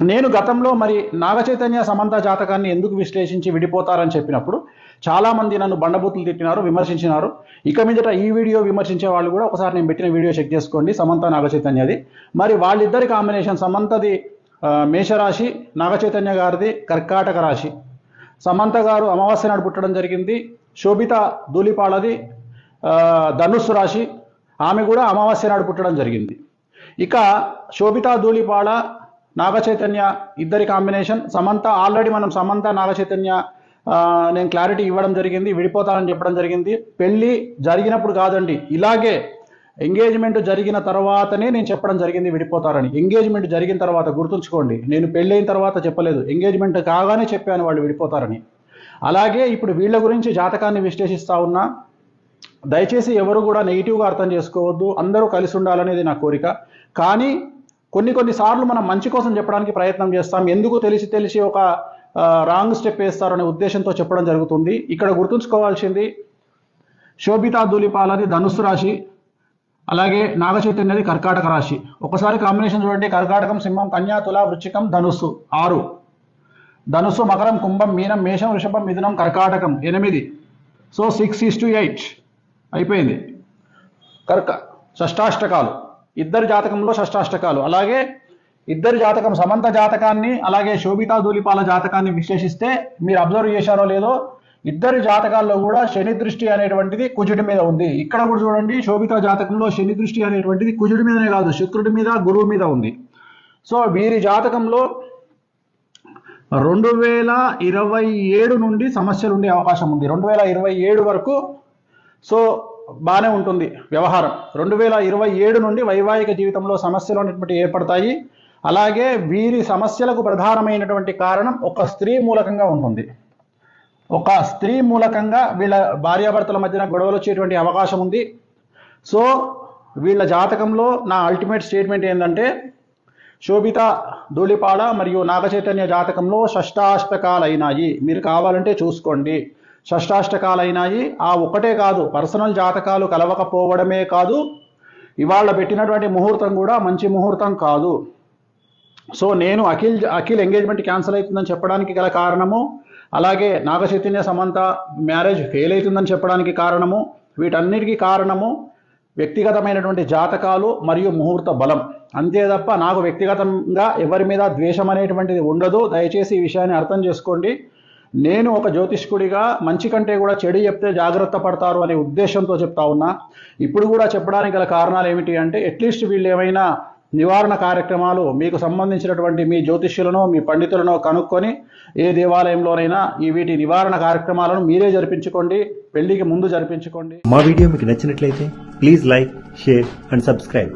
నేను గతంలో మరి నాగచైతన్య సమంత జాతకాన్ని ఎందుకు విశ్లేషించి విడిపోతారని చెప్పినప్పుడు చాలామంది నన్ను బండబూతులు తిట్టినారు విమర్శించినారు. ఇక మీదట ఈ వీడియో విమర్శించే వాళ్ళు కూడా ఒకసారి నేను పెట్టిన వీడియో చెక్ చేసుకోండి. సమంత నాగచైతన్యది. మరి వాళ్ళిద్దరి కాంబినేషన్ సమంతది మేషరాశి నాగచైతన్య గారిది కర్కాటక రాశి. సమంత గారు అమావాస్య నాడు పుట్టడం జరిగింది. శోభిత ధూళిపాళది ధనుస్సు రాశి. ఆమె కూడా అమావాస్య నాడు పుట్టడం జరిగింది. ఇక శోభిత ధూళిపాళ నాగచైతన్య ఇద్దరి కాంబినేషన్. సమంత ఆల్రెడీ మనం సమంత నాగచైతన్య నేను క్లారిటీ ఇవ్వడం జరిగింది విడిపోతానని చెప్పడం జరిగింది. పెళ్ళి జరిగినప్పుడు కాదండి ఇలాగే ఎంగేజ్మెంట్ జరిగిన తర్వాతనే నేను చెప్పడం జరిగింది విడిపోతారని. ఎంగేజ్మెంట్ జరిగిన తర్వాత గుర్తుంచుకోండి నేను పెళ్ళైన తర్వాత చెప్పలేదు ఎంగేజ్మెంట్ కాగానే చెప్పాను వాళ్ళు విడిపోతారని. అలాగే ఇప్పుడు వీళ్ళ గురించి జాతకాన్ని విశ్లేషిస్తా ఉన్నా దయచేసి ఎవరు కూడా నెగిటివ్గా అర్థం చేసుకోవద్దు అందరూ కలిసి ఉండాలనేది నా కోరిక. కానీ కొన్ని కొన్ని సార్లు మనం మంచి కోసం చెప్పడానికి ప్రయత్నం చేస్తాం. ఎందుకు తెలిసి తెలిసి ఒక రాంగ్ స్టెప్ వేస్తారనే ఉద్దేశంతో చెప్పడం జరుగుతుంది. ఇక్కడ గుర్తుంచుకోవాల్సింది శోభితా ధూళిపాలది ధనుస్సు రాశి అలాగే నాగచైతన్యది కర్కాటక రాశి. ఒకసారి కాంబినేషన్ చూడండి. కర్కాటకం సింహం కన్యా తుల వృచ్చికం ధనుస్సు ఆరు. ధనుస్సు మకరం కుంభం మీనం మేషం వృషభం మిథునం కర్కాటకం ఎనిమిది. So six is two eight అయిపోయింది. కర్క షష్టాష్టకాలు. ఇద్దరి జాతకంలో షష్టాష్టకాలు. అలాగే ఇద్దరి జాతకం సమంత జాతకాన్ని అలాగే శోభితా దూలిపాల జాతకాన్ని విశ్లేషిస్తే మీరు అబ్జర్వ్ చేశారో లేదో ఇద్దరి జాతకాల్లో కూడా శని దృష్టి అనేటువంటిది కుజుడి మీద ఉంది. ఇక్కడ కూడా చూడండి శోభితా జాతకంలో శని దృష్టి అనేటువంటిది కుజుడి మీదనే కాదు శుక్రుడి మీద గురువు మీద ఉంది. సో వీరి జాతకంలో రెండు వేల ఇరవై ఏడు నుండి సమస్యలు ఉండే అవకాశం ఉంది. రెండు వేల ఇరవై ఏడు వరకు. సో బాగానే ఉంటుంది వ్యవహారం. రెండు వేల ఇరవై ఏడు నుండి వైవాహిక జీవితంలో సమస్యలు అనేటువంటి ఏర్పడతాయి. అలాగే వీరి సమస్యలకు ప్రధానమైనటువంటి కారణం ఒక స్త్రీ మూలకంగా ఉంటుంది. ఒక స్త్రీ మూలకంగా వీళ్ళ భార్యాభర్తల మధ్యన గొడవలు వచ్చేటువంటి అవకాశం ఉంది. సో వీళ్ళ జాతకంలో నా అల్టిమేట్ స్టేట్మెంట్ ఏంటంటే శోభిత ధూళిపాడ మరియు నాగచైతన్య జాతకంలో షష్టాష్టకాలైనాయి. మీరు కావాలంటే చూసుకోండి. షష్టాష్టకాలైనాయి. ఆ ఒకటే కాదు పర్సనల్ జాతకాలు కలవకపోవడమే కాదు ఇవాళ పెట్టినటువంటి ముహూర్తం కూడా మంచి ముహూర్తం కాదు. సో నేను అఖిల్ అఖిల్ ఎంగేజ్మెంట్ క్యాన్సిల్ అవుతుందని చెప్పడానికి గల కారణము అలాగే నాగచైతన్య సమంత మ్యారేజ్ ఫెయిల్ అవుతుందని చెప్పడానికి కారణము వీటన్నిటికీ కారణము వ్యక్తిగతమైనటువంటి జాతకాలు మరియు ముహూర్త బలం. అంతే తప్ప నాకు వ్యక్తిగతంగా ఎవరి మీద ద్వేషం అనేటువంటిది ఉండదు. దయచేసి ఈ విషయాన్ని అర్థం చేసుకోండి. నేను ఒక జ్యోతిష్కుడిగా మంచి కంటే కూడా చెడు చెప్తే జాగ్రత్త పడతారు అనే ఉద్దేశంతో చెప్తా ఉన్నా. ఇప్పుడు కూడా చెప్పడానికి గల కారణాలు ఏమిటి అంటే అట్లీస్ట్ వీళ్ళు ఏమైనా నివారణ కార్యక్రమాలు మీకు సంబంధించినటువంటి మీ జ్యోతిష్యులను మీ పండితులను కనుక్కొని ఏ దేవాలయంలోనైనా ఈ వీటి నివారణ కార్యక్రమాలను మీరే జరిపించుకోండి పెళ్ళికి ముందు జరిపించుకోండి. మా వీడియో మీకు నచ్చినట్లయితే please like share and subscribe.